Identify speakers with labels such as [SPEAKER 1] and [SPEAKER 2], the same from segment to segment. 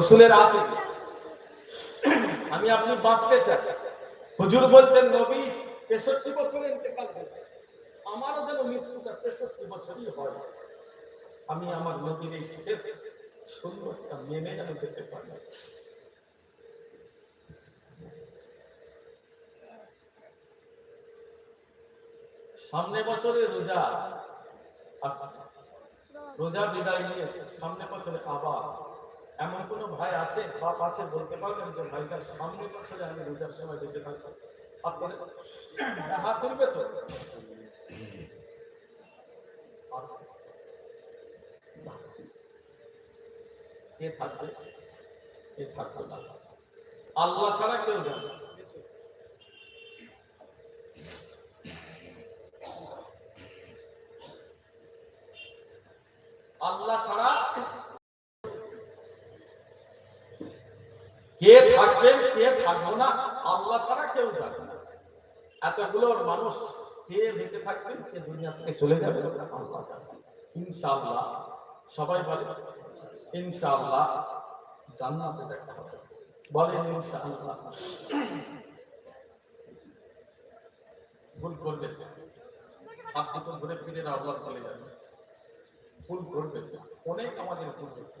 [SPEAKER 1] রসুলের আসে। আমি আপনি বাঁচতে চাই। হুজুর বলছেন, নবী, তেষট্টি বছরে ইন্তেকাল করেছে আমারও যেন মৃত্যুটা তেষট্টি বছরই হয়। আমি আমার নবীর এই শেষ সুন্দরটা মেনে যেন যেতে পারি সামনে বছরে রোজা রোজা বিদায় নিয়েছে। সামনে বছরে আবার এমন কোন ভাই আছে, বাপ আছে, বলতে পারবেন যে ভাইটার সামনে বছরে আমি রোজার সময় দেখতে থাকব। তো? আল্লাহ ছাড়া কেউ জানে আল্লাহ ছাড়া কে থাকবেন, কে থাকব না, আল্লাহ ছাড়া কেউ জানে না। এতগুলো মানুষ কে বেঁচে থাকবেন, কে দুনিয়া থেকে চলে যাবে আল্লাহ ইনশাআল্লাহ, সবাই বলে, ইনশাআল্লাহ জান্নাতে দেখা হবে। বলেন ইনশাআল্লাহ। ভুল করবেন আপনি তো ঘুরে ফিরে আল্লাহ চলে যাচ্ছে ভুল করবেন অনেক আমাদের ভুল করতে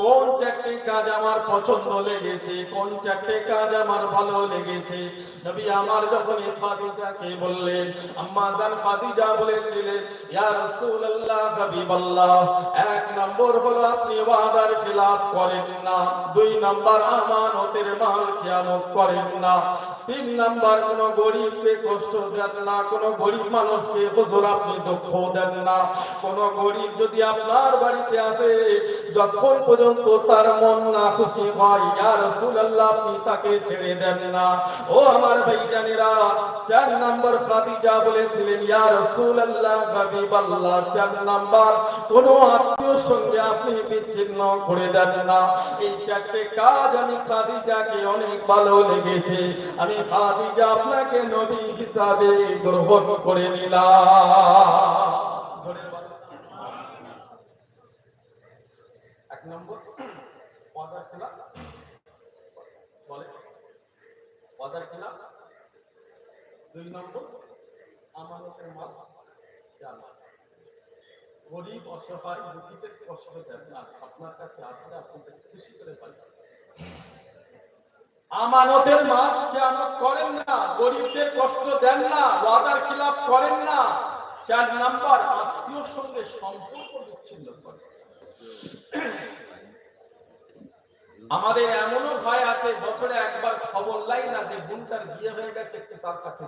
[SPEAKER 1] কোন চারটে কাজ আমার পছন্দ লেগেছে? কোন চারটে কাজ আমার ভালো লেগেছে? নবী আমার যখন এই খাদিজাকে বললেন, আম্মা জান খাদিজা বলেছিলেন, ইয়া রাসূলুল্লাহ, হাবিবাল্লাহ, এক নম্বর হলো আপনি ওয়াদার খেলাফ করেন না, দুই নম্বর আমানতের মাল খেয়ানত করেন না, তিন নম্বর কোন গরিবকে কষ্ট দেন না, কোন গরিব মানুষকে হুজুর আপনি দুঃখ দেন না, কোন গরিব যদি আপনার বাড়িতে আসে যতক্ষণ পর্যন্ত তার মন না খুশি হয় আপনি তাকে ছেড়ে দেন না। ও আমার ভাইজানেরা, চার নম্বর খাদিজা বলেছিলেন হাবিবাল্লাহ, চার কোন আত্মীয় সঙ্গে আপনি বিচ্ছিন্ন করে দেন না। এই চারটে কাজ আমি খাদিজাকে অনেক ভালো লেগেছে। আমি খাদিজা আপনাকে নবী হিসাবে গ্রহণ করে নিলাম জোরে বলো। এক নম্বর। ওয়াদার খেলাফ বলে। ওয়াদার খেলাফ দুই নম্বর। আমানতের মাল। জানা গরিব, অসহায় দুঃখীতে কষ্ট দেন না। আপনার কাছে আসলে আপনাদের খুশি করে পারেন আমানতের মাল খেয়ানত করেন না। গরিবদের কষ্ট দেন না। ওয়াদার খিলাফ করেন না। চার নাম্বার, আত্মীয়র সঙ্গে সম্পর্ক বিচ্ছিন্ন করেন। আমাদের এমনও ভাই আছে, বছরে একবার খবর লাই না যে বোনটার বিয়ে হয়ে গেছে, একটু তার কাছে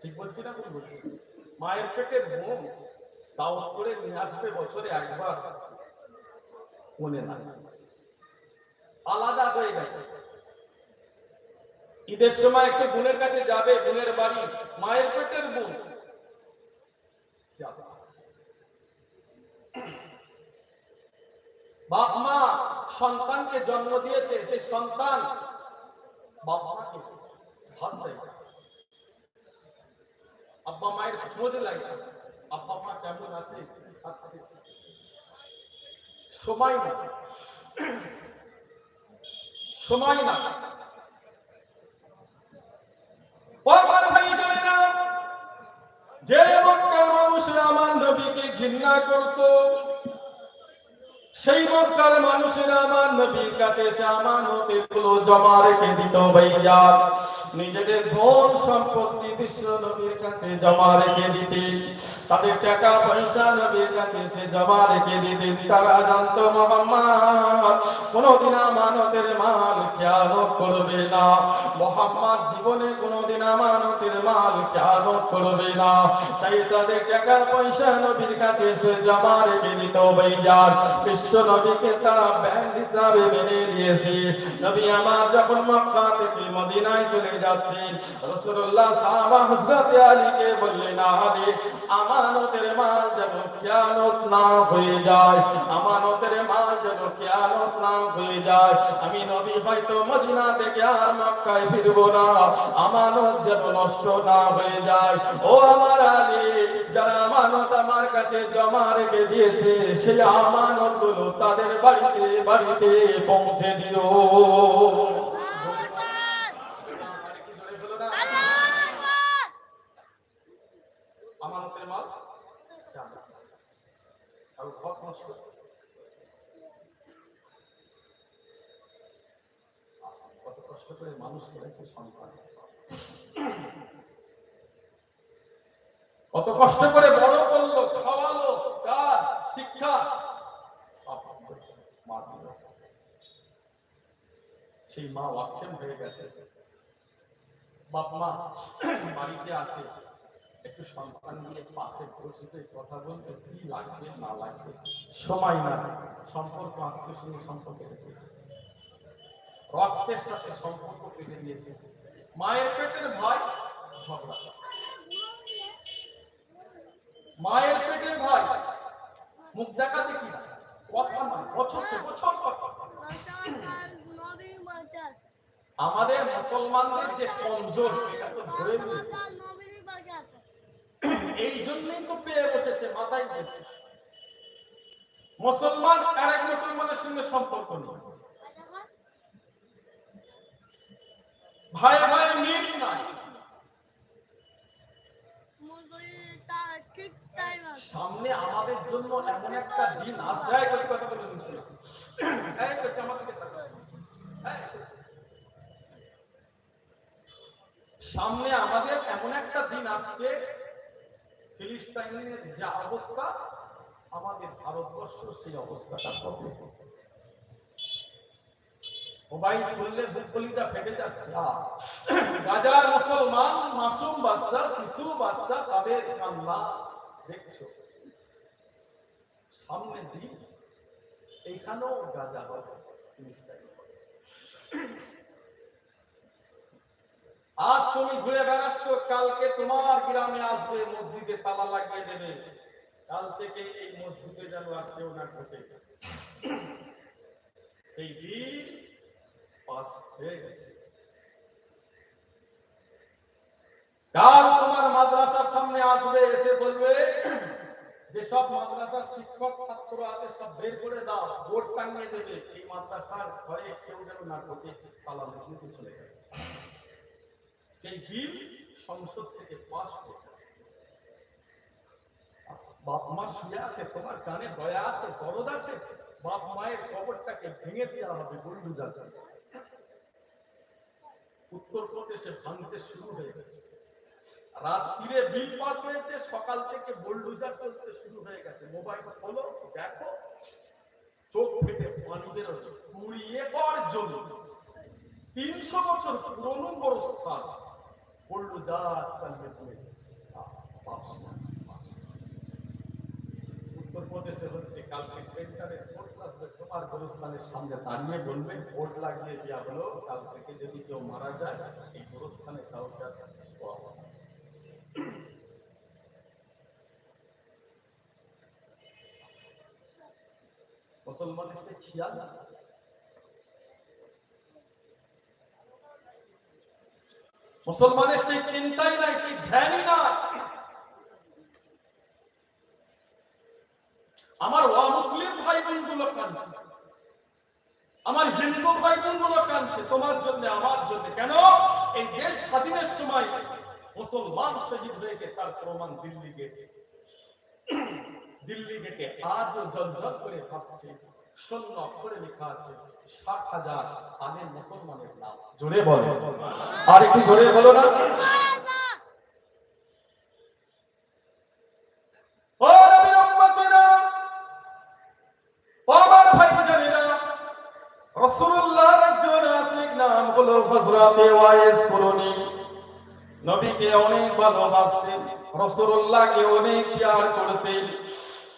[SPEAKER 1] ঠিক বলছি না মায়ের পেটের বোন দাওয়াত করে নিয়ে আসবে বছরে একবার। মনে না আলাদা হয়ে গেছে। ঈদের সময় একটু বোনের কাছে যাবে, বোনের বাড়ি, মায়ের পেটের বোন যাবে। বাপ মা সন্তানকে জন্ম দিয়েছে, সেই সন্তান বাপ মাকে ভাত দেয়। আব্বা মায়ের খোঁজ লাগে, আব্বা মা কেমন আছে? আছে। সময় না সময় না, যে মক্কার মানুষরা আমার নবীকে ঘৃণা করতো। সেই মক্কার মানুষেরা আমার নবীর কাছে এসে আমানতেরগুলো জমা রেখে দিত, ভাইয়া, নিজেদের ধন সম্পত্তি বিশ্ব নবীর কাছে জমা রেখে দিতেন তাদের টাকা পয়সা নবীর কাছে এসে জমা রেখে দিতেন তারা জানতো, মোহাম্মদ, কোনদিন আমানতের মাল খেয়ালত করবে না। মোহাম্মদ জীবনে কোনদিন আমানতের মাল খেয়ালত করবে না। তাই তাদের টাকা পয়সা নবীর কাছে এসে জমা রেখে দিত, ভাইয়া, বিশ্ব নবীকে তারা ব্যান্ড হিসাবে মেনে নিয়েছে। নবী আমার যখন মক্কা থেকে মদিনায় চলে যাচ্ছেন রাসূলুল্লাহ সাহাবা হযরত আলীকে বললেন আলী আমানতের মাল যেন খেয়ানত না হয়ে যায়, আমানতের মাল যেন খেয়ানত না হয়ে যায়। আমি নবী হয়তো মদিনা থেকে আর মক্কায় ফিরবো না, আমানত যেন নষ্ট না হয়ে যায়। ও আমার আলী যারা আমানত আমার কাছে জমা রেখে দিয়েছে, সেই আমানতগুলো তাদের বাড়িতে বাড়িতে পৌঁছে দিও। কত কষ্ট করে মানুষ করেছে সন্তান। কত কষ্ট করে বড় করল, খাওয়ালো কাজ শিক্ষা। সেই মা ওয়াক্যম হয়ে গেছে। বাপ মা বাড়িতে আছে। একটু সন্তান নিয়ে পাশে বসে কথা বলতে কি লাগবে, না লাগবে। সময় না সম্পর্ক আত্মীয় সঙ্গে সম্পর্ক রেখেছে রক্তের সাথে সম্পর্ক কেটে দিয়েছে। মায়ের পেটের ভয় ঝগড়া মায়ের পেটের ভাই। মুখ দেখা দেখি কথা নয় বছর বছর কথা
[SPEAKER 2] নবীর বাচ্চা আছে
[SPEAKER 1] আমাদের মুসলমানদের যে কমজোর এই জন্যই তো পেয়ে বসেছে, মাথায় দিচ্ছে মুসলমান আরেক মুসলমানের সঙ্গে সম্পর্ক নেই। ভাই ভাই, মিল না
[SPEAKER 2] ঠিক টাইম আছে
[SPEAKER 1] সামনে আমাদের জন্য এমন একটা দিন কথা বলে দিচ্ছি। সামনে আমাদের এমন একটা দিন আসছে, ফিলিস্তাইনের যা অবস্থা, আমাদের ভারতবর্ষ সেই অবস্থাটা খুললে বুক কলিজা ফেটে যাচ্ছে। মুসলমান, মাসুম বাচ্চা, শিশু বাচ্চা, তাদের কান্না দেখছ? সামনে দিন, এইখানেও গাজা হবে আজ তুমি ঘুরে বেড়াচ্ছ, কালকে তোমার গ্রামে আসবে, মসজিদে তালা লাগিয়ে দেবে। কাল থেকে এই মসজিদে যেন আর কেউ না ঢোকে সেই দিন পাস হয়ে গেছে। কাল তোমার মাদ্রাসার সামনে আসবে, এসে বলবে, যে সব মাদ্রাসার শিক্ষক ছাত্র আছে, সব বের করে দাও, বোর্ড টাঙিয়ে দেবে। এই মাদ্রাসার ঘরে কেউ যেন না ঢোকে তালা মসজিদে চলে যাবে সেই বিল সংসদ থেকে পাস হয়ে গেছে। বাপ মা শুয়ে আছে, তোমার জানে দয়া আছে, দরদ আছে, বাপ মায়ের কবরটাকে ভেঙে দেওয়া হবে গন্ডু যাতে উত্তরপ্রদেশে ভাঙতে শুরু হয়ে গেছে। রাত্রিরে বিল পাস হয়েছে, সকাল থেকে বোল্ডুজার চলতে শুরু হয়ে গেছে। মোবাইল খোলো, দেখো, চোখ ফেটে পানি বেরোবে কুড়ি একর জমি। তিনশো বছর পুরনো বড় স্থান বোল্ডুজার চালিয়ে পড়ে গেছে আহ, বাপ মা, বাপ মা। উত্তরপ্রদেশে হচ্ছে কালকে সেন্টারে ফোর্স আসবে তোমার গোরস্থানের সামনে দাঁড়িয়ে বলবে ভোট লাগিয়ে দেওয়া হলো, কাল থেকে যদি কেউ মারা যায়, এই গোরস্থানে কাউকে। মুসলমানের সে খেয়াল মুসলমানের সেই চিন্তাই নাই সেই ধ্যানই নাই আমার অমুসলিম ভাই বোনগুলো কাঁদছে। আমার হিন্দু ভাই বোনগুলো কাঁদছে। তোমার জন্য, আমার জন্য। কেন? এই দেশ স্বাধীনের সময় মুসলমান শহীদ হয়েছে, তার প্রমাণ দিল্লি গেটে দিল্লি গেটে আজও জলজল করে ভাসছে। শূন্য অক্ষরে লেখা আছে ষাট হাজার আলেম মুসলমানের নাম। জোরে বলো। আর একটু জোরে বলো না ও নবীর উম্মতেরা ও আমার ভাইজানেরা রাসূলুল্লাহর একজন আসিক নাম হযরতে ওয়াইস কুরনি নবীকে অনেক ভালোবাসতেন, রাসূলুল্লাহকে অনেক প্যার করতেন।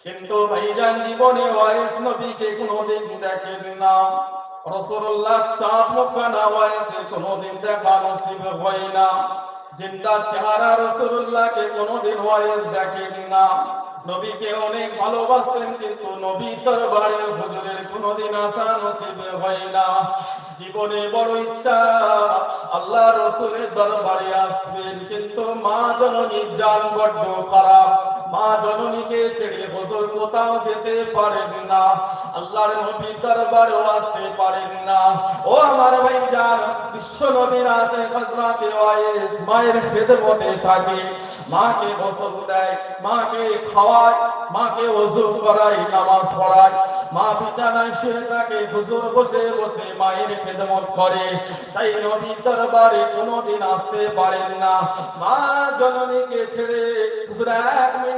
[SPEAKER 1] কিন্তু ভাইজান জীবনে ওয়াইস নবীকে কোনোদিন দেখেন না। রসুল্লাহ চাঁদ মুখানা ওয়াইসে কোনোদিন দেখা নসিব হয় না। জিন্দা চেহারা রসুল্লাহকে কোনোদিন ওয়াইস দেখেন না। নবীকে অনেক ভালোবাসতেন, কিন্তু নবী দরবারে হুজুরের কোনোদিন আসা নসিবে হয় না। জীবনে বড় ইচ্ছা, আল্লাহ রসুলের দরবারে আসবেন, কিন্তু মা জননী জান বড্ড খারাপ। মা জননীকে ছেড়ে হুজুর কোথাও যেতে পারেন না। আল্লাহর নবী দরবারেও আসতে পারেন না। ও আমার ভাইজান, বিশ্ব নবীর আছে হযরতে ওয়াইস মায়ের খেদমতে থাকে। মাকে গোসল দেয়, মাকে খাওয়ায়, মাকে ওযু করায়, নামাজ পড়ায়। মা বিছানায় শুয়ে থাকে, হুজুর বসে বসে মায়ের খেদমত করে। তাই নবী দরবারে কোনোদিন আসতে পারেন না। মা জননীকে ছেড়ে হুজুর এক মিনিট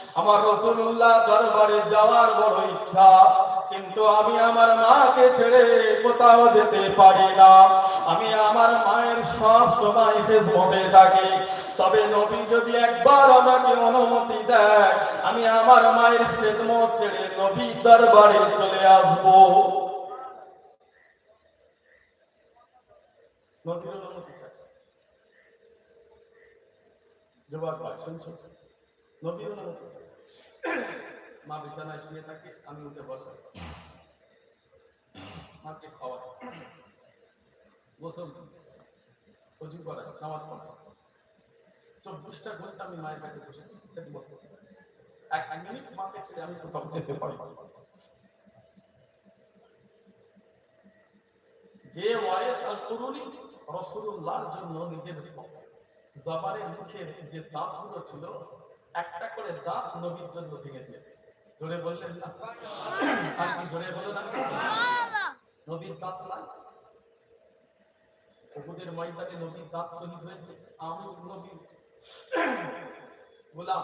[SPEAKER 1] আমার রাসূলুল্লাহ দরবারে যাওয়ার বড় ইচ্ছা, কিন্তু আমি আমার মাকে ছেড়ে কোথাও যেতে পারি না। আমি আমার মায়ের সব সময় খেদমতে থাকি। তবে নবী যদি একবার আমাকে অনুমতি দেয়, আমি আমার মায়ের খেদমত ছেড়ে নবী দরবারে চলে আসব। জবাব শুনছো? অনুমতি। মা বিছানায় শুয়ে থাকে, আমি উঠে বসে মাকে গোসল অজু নামাজ চব্বিশটা ঘণ্টা আমি মায়ের কাছে বসে। এক মিনিট মাকে ছেড়ে আমি কোথাও যেতে পারি যে ওয়াইস আল কুরুনি রাসূলুল্লাহর জন্য নিজের জবানের মুখের যে দাঁতগুলো ছিল একটা করে দাঁত নবীর জন্য ভেঙে দিয়েছে জোরে বললেন জোরে না নবীর দাঁত নবীর দাঁত শহীদ হয়েছে। আমি নবী গোলাম,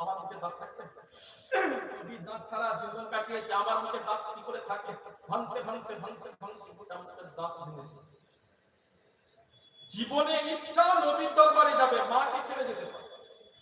[SPEAKER 1] আমার মুখে দাঁত থাকবে? নবীর দাঁত ছাড়া জীবন কাটিয়েছে, আমার মুখে দাঁত কি করে থাকে? ভাঙতে ভাঙতে ভাঙতে ভাঙতে গোটা মুখের দাঁত ভেঙে জীবনে ইচ্ছা নবীর দরবারে যাবে, মাকে ছেড়ে যেতে পারে।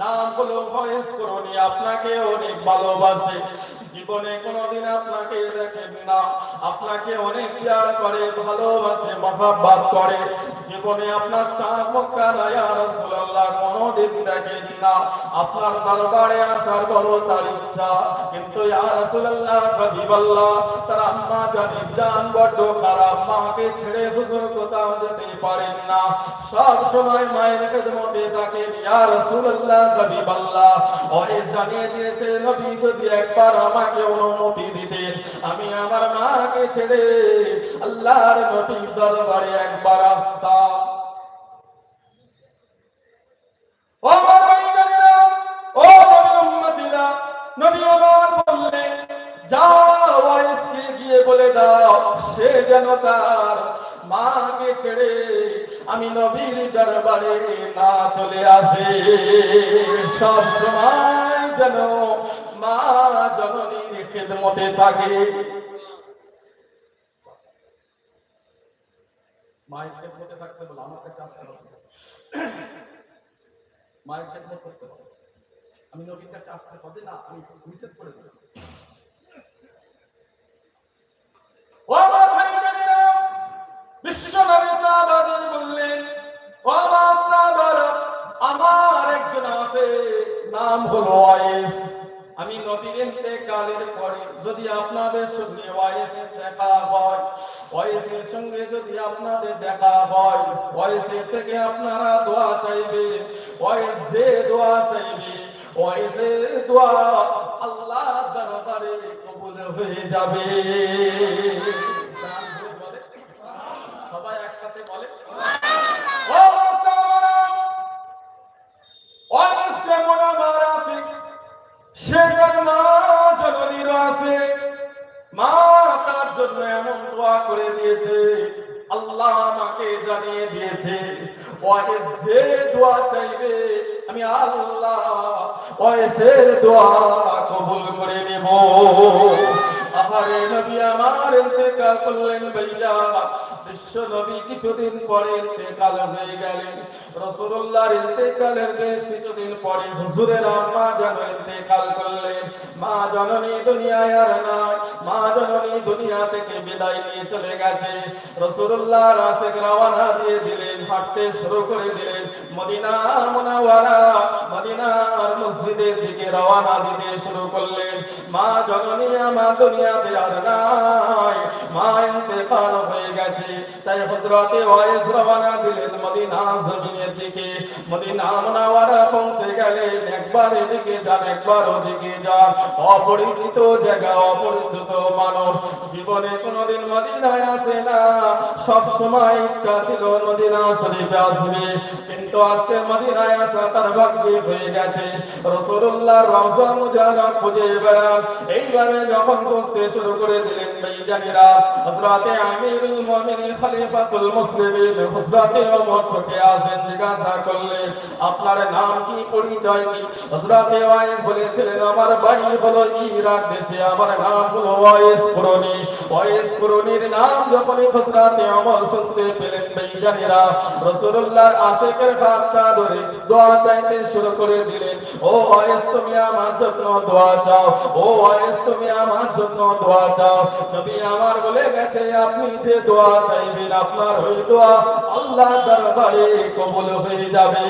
[SPEAKER 1] নাম হলো ওয়াইস করনি, আপনাকে অনেক ভালোবাসে। জীবনে কোনোদিন আপনাকে দেখেন না। আপনাকে অনেক প্যার করে, ভালোবাসে, মহাব্বত করে। জীবনে আপনার চাঁদ মক্কা ইয়া রাসূলুল্লাহ কোনোদিন দেখেন না। আপনার দরবারে আসার বড় তার ইচ্ছা। কিন্তু ইয়া রাসূলুল্লাহ, হাবিবাল্লাহ, তার আম্মা জানি জান বড্ড খারাপ। মাকে ছেড়ে হুজুর কোথাও যেতে পারেন না। সব সময় মায়ের খেদমতে থাকেন। ইয়া রাসূলুল্লাহ হাবিবাল্লাহ ওয়াইস জানিয়ে দিয়েছে নবী যদি একবার আমাকে অনুমতি দিতেন আমি আমার মাকে ছেড়ে আল্লাহর নবীর দরবারে একবার আসতাম। ও ও নবীর উম্মতিরা, নবী আমার বললেন, যাও বলে দাও, সে যেন তার মাকে ছেড়ে আমি নবীর দরবারে না চলে আসে। সব সময় যেন মা জননীর খেদমতে থাকে। মায়ের খেদমতে থাকতে বলে আমার কাছে আসতে মায়ের খেদমত করতে হবে। আমি নবীর কাছে আসতে হবে না আমি নিষেধ করে দেব। আছে, নাম হলো ওয়াইস আমি নবীর ইন্তেকালের পরে যদি আপনাদের সঙ্গে ওয়াইসের দেখা হয়, ওয়াইসের সঙ্গে যদি আপনাদের দেখা হয়, ওয়াইসের থেকে আপনারা দোয়া চাইবে, ওয়াইস যে দোয়া চাইবে, ওয়াইসের দোয়া আল্লাহ দরবারে কবুল হয়ে যাবে? সবাই একসাথে বলে দিয়েছে, আল্লাহ আমাকে জানিয়ে দিয়েছে ওকে যে দোয়া চাইবে, আমি আল্লাহ ওয়েসের দোয়া কবুল করে নেব। আহারে নবী আমার ইন্তেকাল করলেন বিশ্ব নবী কিছুদিন পরে ইন্তেকাল হয়ে গেলেন। ইন্তেকালের বেশ কিছুদিন পরে হুজুরের আম্মা যেন ইন্তেকাল করলেন। মা জননী দুনিয়ায় আর নাই। মা জননী দুনিয়া থেকে বিদায় নিয়ে চলে গেছে। রওনা দিয়ে দিলেন, হাঁটতে শুরু করে দিলেন। মদিনা মুনাওয়ারা, মদিনার মসজিদের দিকে রওনা দিতে শুরু করলেন। মা জননী আমার দুনিয়াতে আর নাই। মা ইন্তেকাল হয়ে গেছে। তাই হযরতে ওয়াইস রওনা দিলেন মদিনা জমিনের দিকে। মদিনা মুনাওয়ারা পৌঁছে গেলেন। একবার এদিকে যান, একবার ওদিকে যান। অপরিচিত জায়গা, অপরিচিত মানুষ। জীবনে কোনোদিন মদিনায় আসে না। সব সময় ইচ্ছা ছিল মদিনা শরীফে আসবে। কিন্তু আজকে মদিনায় আসা তার ভাগ্যে হয়ে গেছে। রাসূলুল্লাহ রওজা মুজাররদ খুঁজে বেড়ান এইভাবে যখন খুঁজতে শুরু করে দিলেন বেঈমানেরা হযরতে আমিরুল মুমিনিন খলিফাতুল মুসলিমিন হযরতে ওমর ছুটে আসেন, জিজ্ঞাসা করলেন, আপনার নাম কি? পরিচয় কি? হযরতে ওয়াইস বলেছিলেন, আমার বাড়ি হলো ইরাক দেশে, আমার নাম হলো ওয়াইস কুরনি। ওয়াইস কুরনির নাম যখনই হযরতে ওমর শুনতে পেলেন বেঈমানেরা রাসূলুল্লাহর আশিকের হাতটা ধরে দোয়া চাইতে শুরু করে দিলেন, ও ওয়াইস, তুমি আমার জন্য দোয়া চাও। ও ওয়াইস তুমি আমার জন্য দোয়া চাও। নবী আমার বলে গেছে, আপনি যে দোয়া চাইবেন, আপনার ওই দোয়া আল্লাহ দরবারে কবুল হয়ে যাবে।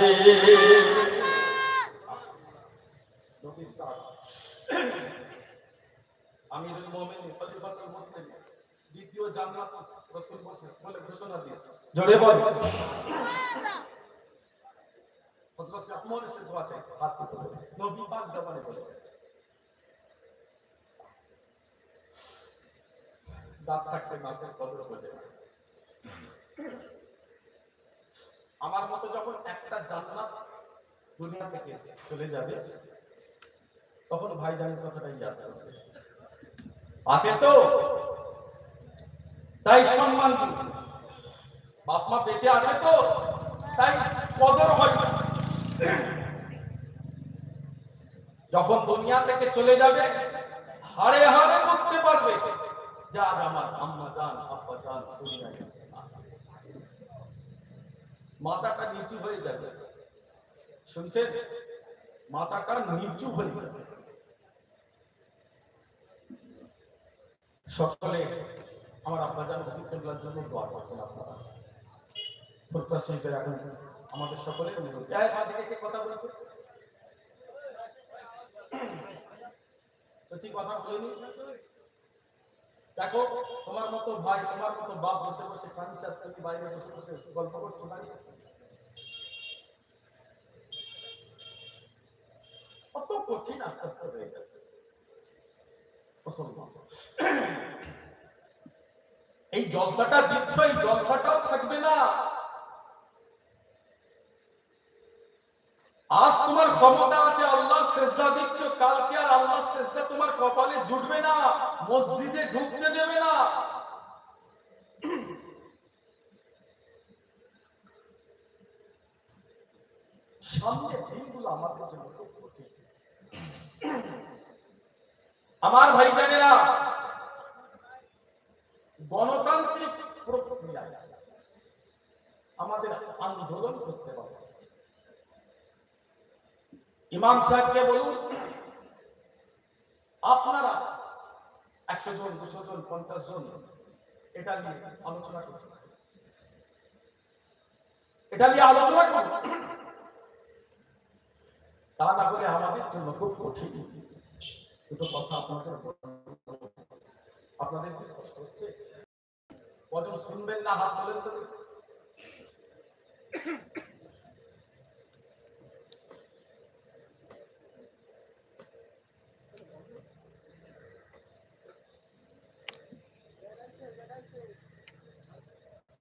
[SPEAKER 1] আমিরুল মুমিনিন খলিফাতুল মুসলিমিন দ্বিতীয় জান্নাত রাসূল বলে ঘোষণা দিয়েছে জোরে বল। হযরত ওমর এসে দোয়া চাই হাত নবী পাক জবানে বলে। দাঁত থাকতে মাথায় কদর হয়ে যাবে আমার মতো যখন একটা জান্নাত দুনিয়া থেকে চলে যাবে, তখন ভাই জানি কথাটাই যাবে আছে তো? তাই সম্মান দিন। বাপ মা বেঁচে আছে তো? তাই কদর হয়। যখন দুনিয়া থেকে চলে যাবে, হাড়ে হাড়ে বুঝতে পারবে। যা আজ আমার আম্মা জান আব্বা নেই। মাথাটা নিচু হয়ে যাবে। শুনছেন? মাথাটা নিচু হয়ে যাবে। সকলে আমার আব্বাজান হুজুর কেবলার জন্য দোয়া করতেন আপনারা। শরীফের এখন আমাদের সকলের অনুরোধ। কথা বলছে। কথা বলিনি? দেখো, তোমার মতো ভাই, তোমার মতো বাপ বসে বসে কাঁদছে আর তুমি বাইরে বসে বসে গল্প করছ দাঁড়িয়ে কত কঠিন আস্তে আস্তে হয়ে যাচ্ছে। এই জলসাটা দিচ্ছ, এই জলসাটাও থাকবে না। আজ তোমার ক্ষমতা আছে আল্লাহ সেজদা দিচ্ছ, কালকে আর আল্লাহ সেজদা তোমার কপালে জুটবে না, মসজিদে ঢুকতে দেবে না। সামনে দিনগুলো খুব কঠিন। আমার ভাইজানেরা, গণতান্ত্রিক প্রক্রিয়ায় আমাদের আন্দোলন করতে হবে। ইমাম সাহেবকে বলুন, আপনারা একশো জন, দুশো জন, পঞ্চাশ জন, এটা নিয়ে আলোচনা করুন। এটা নিয়ে আলোচনা করুন। তা না করে আমাদের জন্য খুব কঠিন। দুটো কথা আপনাদের আপনাদের কষ্ট হচ্ছে? কজন শুনবেন না হাত তোলেন তো?